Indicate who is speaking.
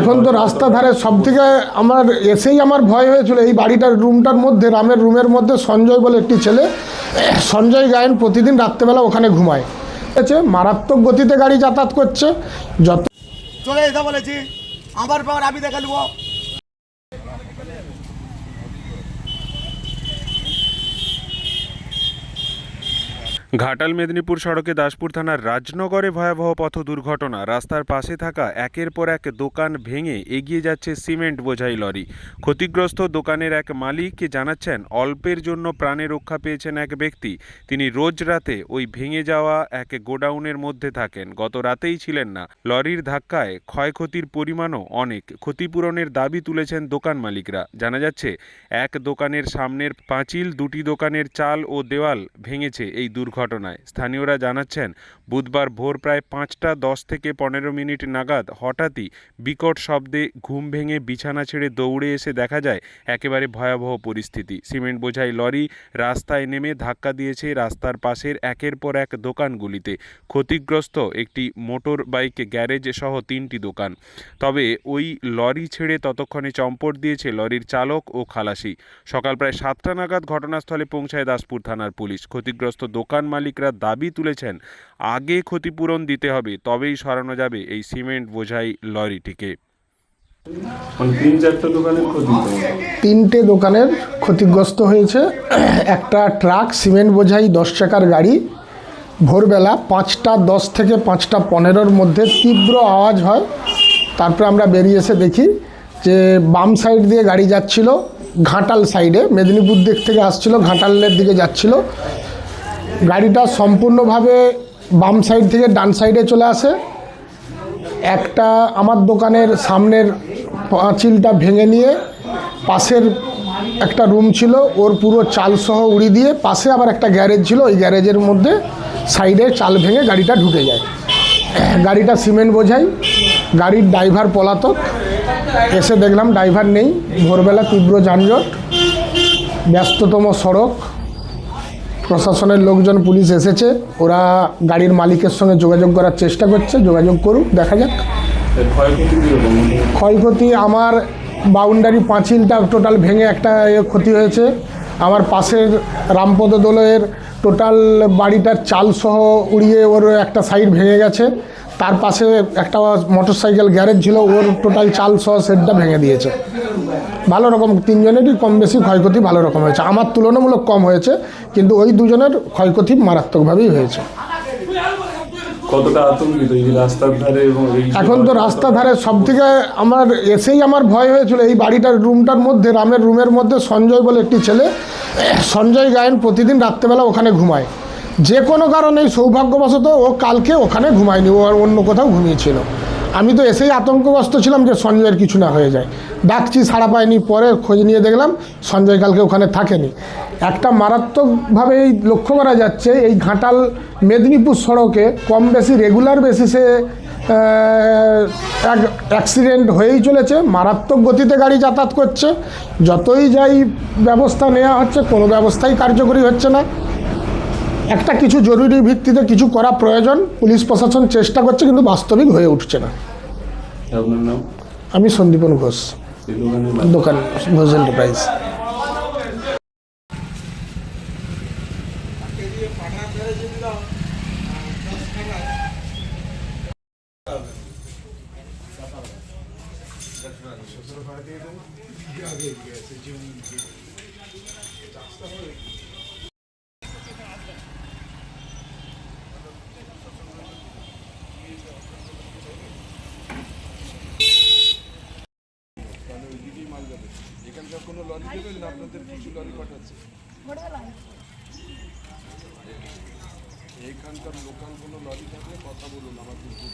Speaker 1: এখন তো রাস্তা ধারে সব থেকে আমার এসেই আমার ভয় হয়েছিল এই বাড়িটার রুমটার মধ্যে, রামের রুমের মধ্যে সঞ্জয় বলে একটি ছেলে, সঞ্জয় গায়েন প্রতিদিন রাত্রেবেলা ওখানে ঘুমায়। আছে? মারাত্মক গতিতে গাড়ি যাতায়াত করছে, যত
Speaker 2: চলে যেতে বলেছি। আমার পর আমি দেখে নেব।
Speaker 3: ঘাটাল মেদিনীপুর সড়কে দাসপুর থানার রাজনগরে ভয়াবহ পথ দুর্ঘটনা। রাস্তার পাশে থাকা একের পর এক দোকান ভেঙে এগিয়ে যাচ্ছে সিমেন্ট বোঝাই লরি। ক্ষতিগ্রস্ত দোকানের এক মালিক জানাচ্ছেন, অল্পের জন্য প্রাণে রক্ষা পেয়েছেন এক ব্যক্তি। তিনি রোজ রাতে ওই ভেঙে যাওয়া এক গোডাউনের মধ্যে থাকেন। গত রাতেই ছিলেন না। লরির ধাক্কায় ক্ষয়ক্ষতির পরিমাণও অনেক। ক্ষতিপূরণের দাবি তুলেছেন দোকান মালিকরা। জানা যাচ্ছে, এক দোকানের সামনের পাঁচিল, দুটি দোকানের চাল ও দেওয়াল ভেঙেছে এই দুর্ঘটনায় স্থানীয়রা জানাচ্ছেন, বুধবার ভোর প্রায় পাঁচটা দশ থেকে পনেরো মিনিট নাগাদ হঠাৎই বিকট শব্দে ঘুম ভেঙে বিছানা ছেড়ে দৌড়ে এসে দেখা যায় একেবারে ভয়াবহ পরিস্থিতি। সিমেন্ট বোঝাই লরি রাস্তায় নেমে ধাক্কা দিয়েছে রাস্তার পাশের একের পর এক দোকানগুলিতে। ক্ষতিগ্রস্ত একটি মোটর বাইক গ্যারেজ সহ তিনটি দোকান। তবে ওই লরি ছেড়ে ততক্ষণে চম্পট দিয়েছে লরির চালক ও খালাসি। সকাল প্রায় সাতটা নাগাদ ঘটনাস্থলে পৌঁছায় দাসপুর থানার পুলিশ। ক্ষতিগ্রস্ত দোকান মালিকরা দাবি তুলেছেন আগে ক্ষতিপূরণ দিতে হবে তবেই সরানো যাবে এই সিমেন্ট বোঝাই লরিটিকে।
Speaker 4: মানে
Speaker 1: তিনটে দোকানের ক্ষতিগ্রস্ত হয়েছে। একটা ট্রাক সিমেন্ট বোঝাই দশ চাকার গাড়ি। ভোরবেলা পাঁচটা দশ থেকে পাঁচটা পনেরোর মধ্যে তীব্র আওয়াজ হয়। তারপরে আমরা বেরিয়ে এসে দেখি যে বাম সাইড দিয়ে গাড়ি যাচ্ছিল ঘাটাল সাইডে মেদিনীপুর দিক থেকে আসছিল ঘাটালের দিকে যাচ্ছিল। গাড়িটা সম্পূর্ণভাবে বাম সাইড থেকে ডান সাইডে চলে আসে। একটা আমার দোকানের সামনের পাঁচিলটা ভেঙে নিয়ে পাশের একটা রুম ছিল, ওর পুরো চাল সহ উড়ি দিয়ে পাশে আবার একটা গ্যারেজ ছিল, ওই গ্যারেজের মধ্যে সাইডে চাল ভেঙে গাড়িটা ঢুকে যায়। গাড়িটা সিমেন্ট বোঝাই, গাড়ির ড্রাইভার পলাতক। এসে দেখলাম ড্রাইভার নেই, ভোরবেলা তীব্র যানজট, ব্যস্ততম সড়ক। প্রশাসনের লোকজন, পুলিশ এসেছে। ওরা গাড়ির মালিকের সঙ্গে যোগাযোগ করার চেষ্টা করছে। যোগাযোগ করুক, দেখা যাক।
Speaker 4: ক্ষয়ক্ষতি
Speaker 1: আমার বাউন্ডারি পাঁচিলটা টোটাল ভেঙে একটা ক্ষতি হয়েছে। আমার পাশের রামপদ দোলের টোটাল বাড়িটার চালসহ উড়িয়ে ওর একটা সাইড ভেঙে গেছে। তার পাশে একটা মোটর সাইকেল গ্যারেজ ছিল ওর টোটাল চাল সহ সেটটা ভেঙে দিয়েছে। ভালো রকম তিনজনেরই কম বেশি ক্ষয়ক্ষতি ভালো রকম হয়েছে। আমার তুলনামূলক কম হয়েছে কিন্তু ওই দুজনের ক্ষয়ক্ষতি মারাত্মকভাবেই হয়েছে। এখন তো রাস্তা ধারে সব থেকে আমার এসেই আমার ভয় হয়েছিল এই বাড়িটার রুমটার মধ্যে রামের রুমের মধ্যে সঞ্জয় বলে একটি ছেলে সঞ্জয় গায়েন প্রতিদিন রাত্রেবেলা ওখানে ঘুমায়। যে কোনো কারণে সৌভাগ্যবশত ও কালকে ওখানে ঘুমায়নি, ও আর অন্য কোথাও ঘুমিয়েছিল। আমি তো এসেই আতঙ্কগ্রস্ত ছিলাম যে সঞ্জয়ের কিছু না হয়ে যায়। ডাকছি, সাড়া পায়নি পরে খোঁজ নিয়ে দেখলাম সঞ্জয় কালকে ওখানে থাকেনি। একটা মারাত্মকভাবে এই লক্ষ্য করা যাচ্ছে, এই ঘাটাল মেদিনীপুর সড়কে কম বেশি রেগুলার বেসিসে এক অ্যাক্সিডেন্ট হয়েই চলেছে, মারাত্মক গতিতে গাড়ি যাতায়াত করছে। যতই যাই ব্যবস্থা নেওয়া হচ্ছে, কোনো ব্যবস্থাই কার্যকরী হচ্ছে না। একটা কিছু জরুরি ভিত্তিতে কিছু করা প্রয়োজন পুলিশ প্রশাসন চেষ্টা করছে কিন্তু বাস্তবিক হয়ে উঠছে না। আমি সন্দীপন ঘোষ
Speaker 4: এই না আপনাদের
Speaker 1: কিছু লরি পাঠাচ্ছে।
Speaker 5: এইখানকার লোকাল কোনো লরি থাকলে কথা বলুন কিন্তু